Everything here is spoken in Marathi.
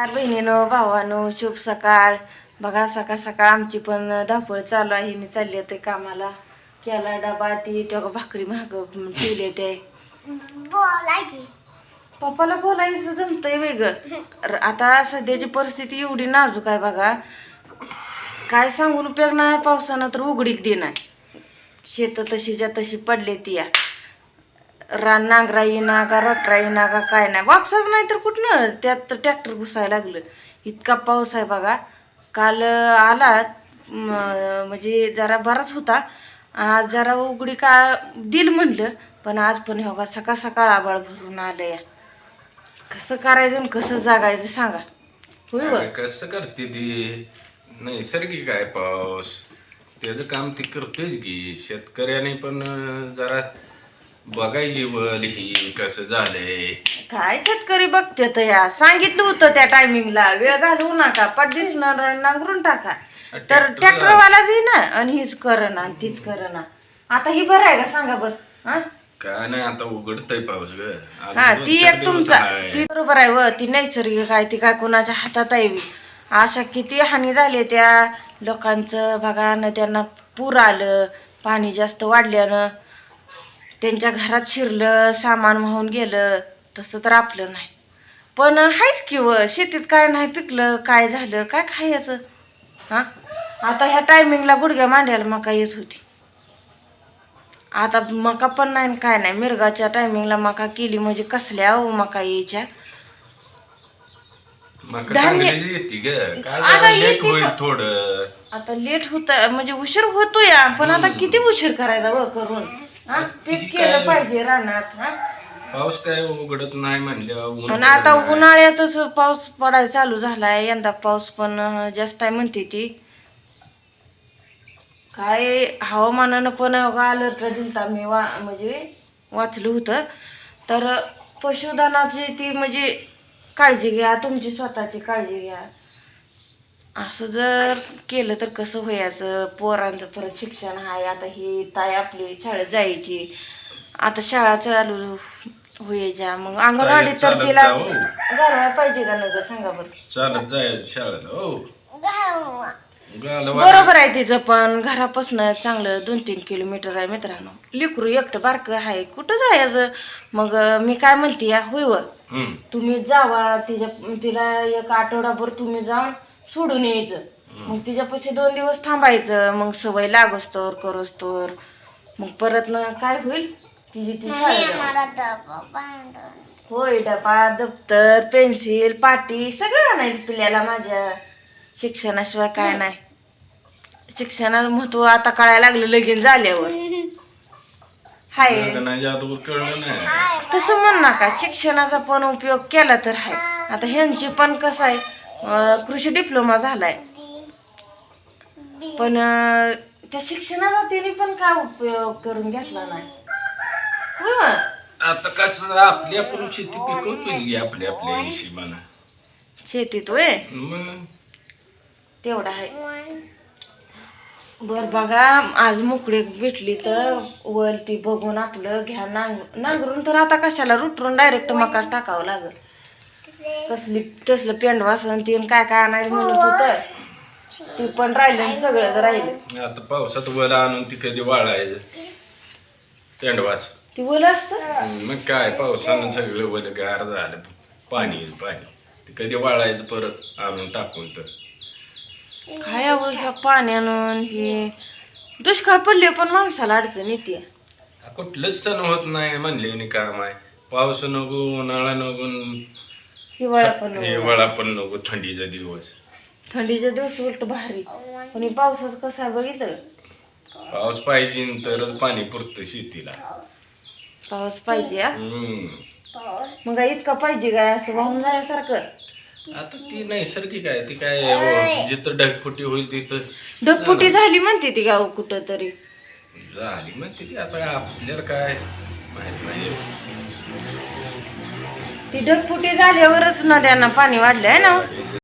नमस्कार बहिणीनो भावानो शुभ सकाळ. बघा सकाळ सकाळ आमची पण धावपळ चालू आहे. मी चालली ते कामाला. केला डबा ती तेव्हा भाकरी महाग ठेवले ते. पप्पाला बोलायचं जमतंय वेगळं. आता सध्याची परिस्थिती एवढी नाजूक आहे बघा. काय सांगून उपयोग नाही पावसानं तर उघडीक देणार. शेत तशीच्या तशी पडले ती या. रा नांगरा येईना का रोटरा येईना का काय नाही. वापसाच नाही तर कुठनं? त्यात तर ट्रॅक्टर घुसायला लागलं. इतका पाऊस आहे बघा. काल आला म्हणजे जरा बराच होता. आज जरा उघडी का दिल म्हणलं पण आज पण हो का सकाळ सकाळ आबाळ भरून आलं या कसं करायचं आणि कसं जागायचं सांगा. होय व? अरे कसं करते ती? नैसर्गिक आहे पाऊस. त्याचं काम ती करतेच की. शेतकऱ्याने पण अं, जरा बघायची वल ही कसं झालंय. काय शेतकरी बघते तर या. सांगितलं होतं त्या टायमिंगला वेळ घालवू नका. पडदीस नांगरून टाका. तर ट्रॅक्टर- ट्रॅक्टरवाला बी ना? आणि हीच करना आणि तीच करना आता ही बरं आहे का? सांगा बरं. हा? काय नाही आता उघडतय पाऊस ग. हा ती एक तुमचा. ती बरोबर आहे व. ती नैसर्गिक आहे. ती काय कोणाच्या हातात आहे. अशा किती हानी झाली त्या लोकांचं. बघा न त्यांना पूर आलं. पाणी जास्त वाढल्यानं. त्यांच्या घरात शिरलं सामान वाहून गेलं तसं तर आपलं नाही. पण आहेच की व शेतीत काय नाही पिकलं काय झालं काय खायचं? हां? आता ह्या टायमिंगला गुडघ्या मांड्याला मका येत होती. आता मका पण नाही काय नाही. मिरगाच्या टायमिंगला मका केली म्हणजे कसल्या हो मका यायच्या? आता लेट होत म्हणजे उशीर होतो या पण आता किती उशीर करायचा व करून? हा पीक केलं पाहिजे रानात हा. पाऊस काय उघडत नाही ऊन आणि आता. उन्हाळ्यातच पाऊस पडायला चालू झालाय यंदा पाऊस पण जास्त आहे म्हणते ती. काय हवामानानं पण अलर्ट दिलता मी वा म्हणजे वाचलं होतं. तर पशुधनाची ती म्हणजे काळजी घ्या तुमची स्वतःची काळजी घ्या. असं जर केलं तर कसं व्हायचं पोरांचं परत शिक्षण आहे आता ही ताई आपली शाळेत जायची. आता शाळा चालू व्हायच्या मग अंगणवाडी तर चालत तिला. घालवायला पाहिजे का नजर सांगा बरं. चालत जायचं शाळेला हो. बरोबर आहे तिचं पण. घरापासून चांगलं दोन तीन किलोमीटर आहे मित्रांनो. लेकरू एकटं बारकं आहे कुठं जायचं? मग अं, मी काय म्हणते या होय व? हम्म. तुम्ही जावा तिच्या तिला एक आठवडाभर तुम्ही जाऊन सोडून यायचं. मग तिच्यापाशी दोन दिवस थांबायचं. मग सवय लागोस्तोवर करोस्तोवर मग परत ना काय होईल? तिची ती शाळेत. होय डबा दप्तर पेन्सिल पाटी सगळं आणायचं पिल्याला माझ्या. शिक्षणाशिवाय काय नाही. शिक्षणाचं महत्त्व आता कळायला लागलं लगीन झाल्यावर. हाय. कळलं नाही. तसं म्हण नका. शिक्षणाचा पण उपयोग केला तर आहे आता ह्यांची पण कसं आहे? कृषी डिप्लोमा झालाय. पण त्या शिक्षणाचा त्यांनी पण काय उपयोग करून घेतला नाही. होय? आता कसं आपली आपण शेती पिकवतोय की आपल्या आपल्या हिशोबानं. शेतीत मग? तेवढा आहे. बर बघा आज मोकळी भेटली तर वर ती बघून आपलं घ्या नांग नांगरून तर आता कशाला रुटरून डायरेक्ट मका टाकावं लागल. कसली तसलं पेंड वासन तीन काय काय आणायला म्हणत होतं ती पण राहिलं आणि सगळंच राहिलं. आता पावसात वर आणून ती कधी वाळायचं? पेंडवास ती बोल असतं? मग काय पावसानं सगळं वर गार झालं. पाणी येईल पाणी. ते कधी वाळायचं परत आणून टाकून तर. काय हवं ह्या पाण्यानं हे. दुष्काळ पडले पण माणसाला अडचण येते. कुठलंच सण होत नाही म्हणले काम आहे पाऊस नको उन्हाळा नको हिवाळा पण नको. हिवाळा पण नको थंडीचा दिवस. थंडीच्या दिवस उलट भारी. पण हे पावसाचं कसं आहे बघितलं? का? पाऊस पाहिजे तरच पाणी पुरतं शेतीला. पाऊस पाहिजे हा? हम्म. मग काय इतका पाहिजे काय? असं वाहून जाण्यासारखं? आता ती नैसर्गिक आहे ती काय जिथं ढगफुटी होईल तिथं. ढगफुटी झाली म्हणते ती गाव कुठं तरी. झाली. मग किती आता आपल्याला काय माहीत नाही. ती ढगफुटी झाल्यावरच नद्यांना पाणी वाढलंय ना?